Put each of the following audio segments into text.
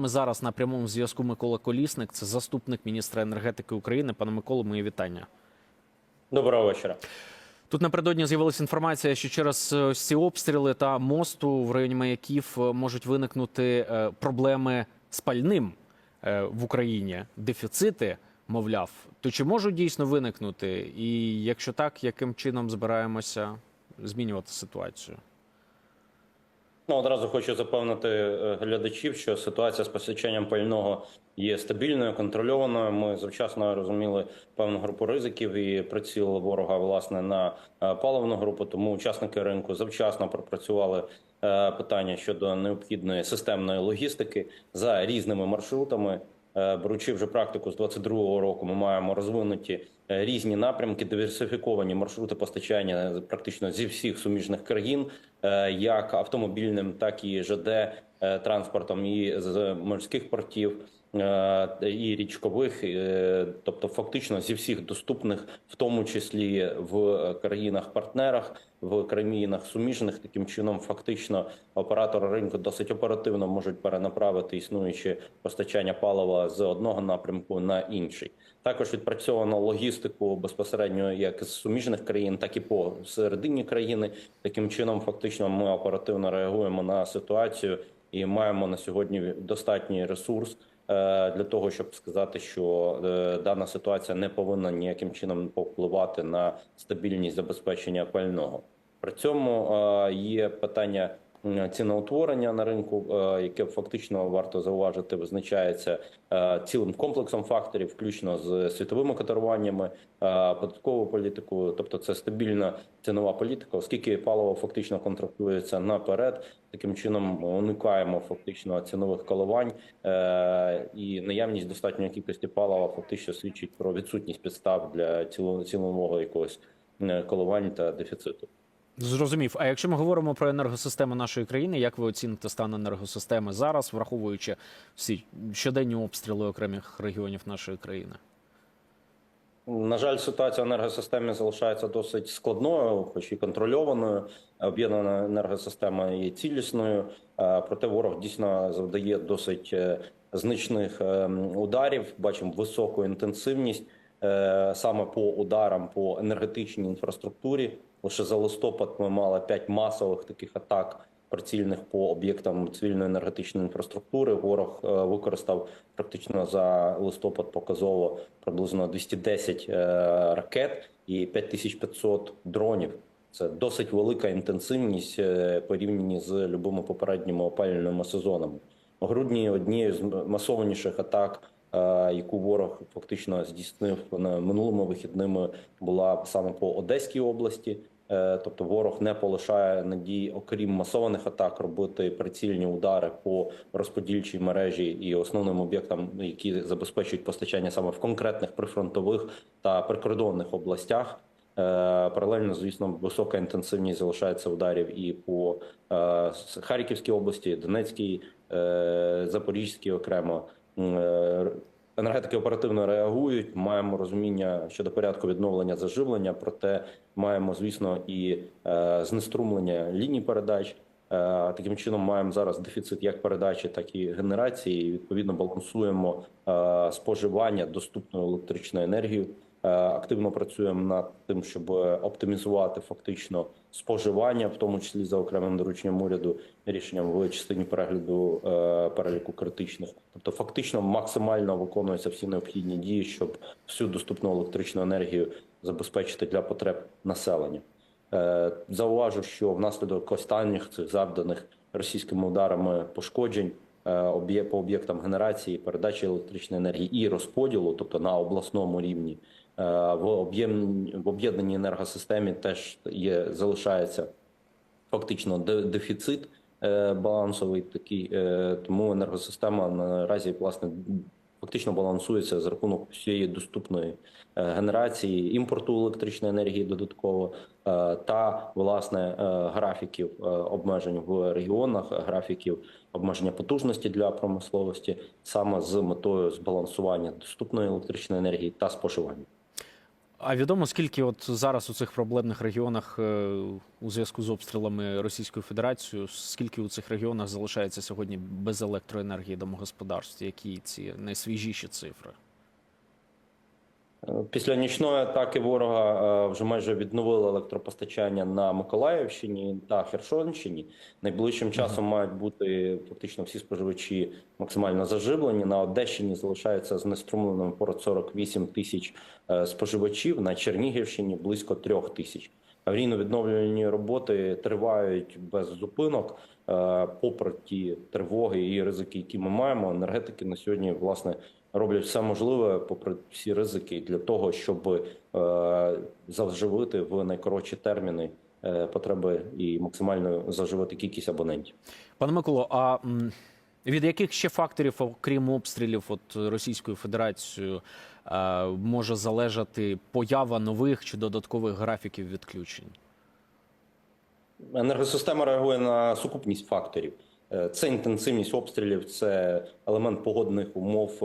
Ми зараз на прямому зв'язку Микола Колісник, це заступник міністра енергетики України. Пане Миколо, мої вітання. Доброго вечора. Тут напередодні з'явилася інформація, що через е, ось ці обстріли та мосту в районі маяків е, можуть виникнути е, проблеми з пальним в Україні, дефіцити, мовляв. То чи можуть дійсно виникнути? І якщо так, яким чином збираємося змінювати ситуацію? Ну, одразу хочу запевнити е, глядачів, що ситуація з постачанням пального є стабільною, контрольованою. Ми завчасно розуміли певну групу ризиків і приціл ворога власне на е, паливну групу. Тому учасники ринку завчасно пропрацювали е, питання щодо необхідної системної логістики за різними маршрутами. Беручи вже практику з 22-го року, ми маємо розвинуті е, різні напрямки, диверсифіковані маршрути постачання практично зі всіх суміжних країн, е, як автомобільним, так і ЖД е, транспортом, і з морських портів. Е, І річкових, е, тобто фактично зі всіх доступних, в тому числі в країнах-партнерах, в країнах суміжних, таким чином, фактично, оператори ринку досить оперативно можуть перенаправити існуюче постачання палива з одного напрямку на інший. Також відпрацьовано логістику безпосередньо як з суміжних країн, так і по середині країни. Таким чином, фактично, ми оперативно реагуємо на ситуацію і маємо на сьогодні достатній ресурс. Е, Для того щоб сказати, що е, дана ситуація не повинна ніяким чином повпливати на стабільність забезпечення пального. При цьому е, є питання ціноутворення на ринку, е, яке фактично варто зауважити, визначається е, цілим комплексом факторів, включно з світовими котируваннями, е, податковою політикою, тобто це стабільна цінова політика, оскільки паливо фактично контрактується наперед. Таким чином уникаємо фактично цінових коливань е, і наявність достатньої кількості палива фактично свідчить про відсутність підстав для ціло- цінового якогось е, коливань та дефіциту. Зрозумів. А якщо ми говоримо про енергосистему нашої країни, як ви оціните стан енергосистеми зараз, враховуючи всі щоденні обстріли окремих регіонів нашої країни? На жаль, ситуація в енергосистемі залишається досить складною, хоч і контрольованою. Об'єднана енергосистема є цілісною, проте ворог дійсно завдає досить е, значних е, ударів. Бачимо високу інтенсивність саме по ударам по енергетичній інфраструктурі. Лише за листопад ми мали п'ять масових таких атак прицільних по об'єктам цивільної енергетичної інфраструктури. Ворог е, використав практично за листопад показово приблизно 210 е, ракет і 5500 дронів. Це досить велика інтенсивність е, порівняні з любими попередніми опалювальними сезонами. У грудні однією з масованіших атак, е, яку ворог фактично здійснив на минулими вихідними, була саме по Одеській області. Е, Тобто ворог не полишає надії, окрім масованих атак, робити прицільні удари по розподільчій мережі і основним об'єктам, які забезпечують постачання саме в конкретних прифронтових та прикордонних областях. Е, Паралельно, звісно, висока інтенсивність залишається ударів і по е, Харківській області, Донецькій, е, Запорізькій окремо. Е, Енергетики оперативно реагують. Маємо розуміння щодо порядку відновлення заживлення, проте маємо, звісно, і е, знеструмлення ліній передач. Е, Таким чином маємо зараз дефіцит як передачі, так і генерації. І, Відповідно, балансуємо споживання доступної електричної енергії. Е, Активно працюємо над тим, щоб оптимізувати фактично споживання, в тому числі за окремим дорученням уряду, рішенням в частині перегляду е, переліку критичних. Тобто, фактично максимально виконуються всі необхідні дії, щоб всю доступну електричну енергію забезпечити для потреб населення. Е, Зауважу, що внаслідок останніх цих завданих російськими ударами пошкоджень по об'єктам генерації, передачі електричної енергії і розподілу, тобто на обласному рівні, в об'єм в об'єднаній енергосистемі теж є залишається фактично дефіцит е, балансовий такий, е, тому енергосистема наразі власне фактично балансується за рахунок всієї доступної е, генерації імпорту електричної енергії додатково е, та власне е, графіків е, обмежень в регіонах, графіків обмеження потужності для промисловості саме з метою збалансування доступної електричної енергії та споживання. А відомо скільки от зараз у цих проблемних регіонах е, у зв'язку з обстрілами Російською Федерацією, скільки у цих регіонах залишається сьогодні без електроенергії домогосподарств? Які ці найсвіжіші цифри? Після нічної атаки ворога е, вже майже відновили електропостачання на Миколаївщині та Херсонщині. Найближчим часом мають бути фактично всі споживачі максимально заживлені. На Одещині залишається знеструмленим понад 48 тисяч е, споживачів. На Чернігівщині близько 3 тисяч. Аварійно-відновлювальні роботи тривають без зупинок. Е, Попри ті тривоги і ризики, які ми маємо, енергетики на сьогодні власне роблять все можливе, попри всі ризики, для того, щоб е, заживити в найкоротші терміни е, потреби і максимально заживити кількість абонентів. Пане Миколо, а від яких ще факторів, окрім обстрілів от Російською Федерацією, е, може залежати поява нових чи додаткових графіків відключень? Енергосистема реагує на сукупність факторів. Е, Це інтенсивність обстрілів, це елемент погодних умов.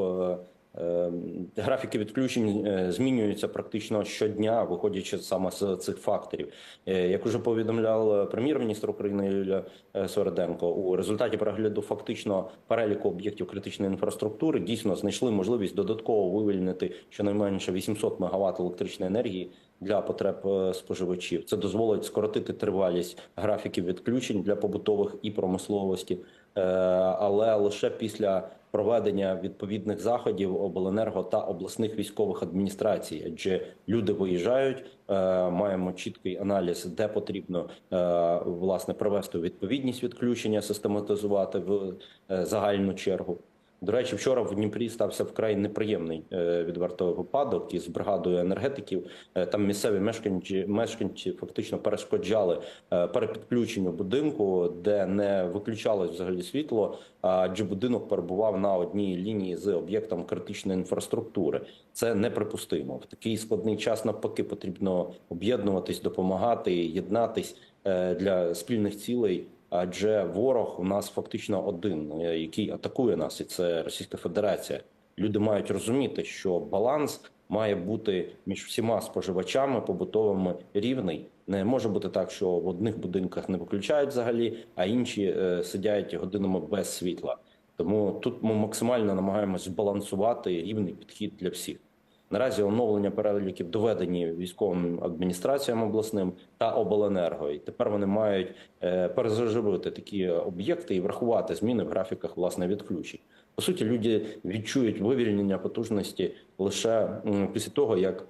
Е, Графіки відключень е, змінюються практично щодня, виходячи саме з цих факторів. Е, Як уже повідомляв прем'єр-міністр України Юлія Свереденко, у результаті перегляду фактично переліку об'єктів критичної інфраструктури дійсно знайшли можливість додатково вивільнити щонайменше 800 МВт електричної енергії для потреб споживачів. Це дозволить скоротити тривалість графіків відключень для побутових і промисловості, але лише після проведення відповідних заходів обленерго та обласних військових адміністрацій, адже люди виїжджають. е, Маємо чіткий аналіз, де потрібно е, власне провести відповідність відключення, систематизувати в е, загальну чергу. До речі, вчора в Дніпрі стався вкрай неприємний е, відверто випадок із бригадою енергетиків. Е, Там місцеві мешканці мешканці фактично перешкоджали е, перепідключенню будинку, де не виключалось взагалі світло, адже будинок перебував на одній лінії з об'єктом критичної інфраструктури. Це неприпустимо. В такий складний час навпаки потрібно об'єднуватись, допомагати, єднатись для спільних цілей. Адже ворог у нас фактично один, е, який атакує нас, і це Російська Федерація. Люди мають розуміти, що баланс має бути між всіма споживачами побутовими рівний. Не може бути так, що в одних будинках не виключають взагалі, а інші е, сидять годинами без світла. Тому тут ми максимально намагаємось збалансувати рівний підхід для всіх. Наразі оновлення переліків доведені військовим адміністраціям обласним та обленерго. І тепер вони мають е, перезаживити такі об'єкти і врахувати зміни в графіках власне відключень. По суті, люди відчують вивільнення потужності лише після того, як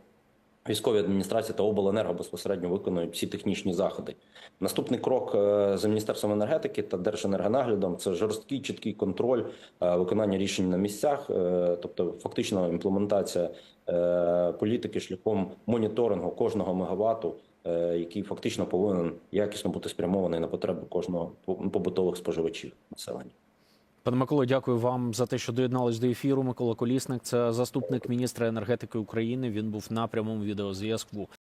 військові адміністрації та обленерго безпосередньо виконують всі технічні заходи. Наступний крок е, за міністерством енергетики та держенергонаглядом це жорсткий чіткий контроль е, виконання рішень на місцях, е, тобто фактично імплементація політики шляхом моніторингу кожного мегавату, який фактично повинен якісно бути спрямований на потреби кожного побутових споживачів населення. Пане Миколо, дякую вам за те, що доєднались до ефіру. Микола Колісник, це заступник міністра енергетики України. Він був на прямому відеозв'язку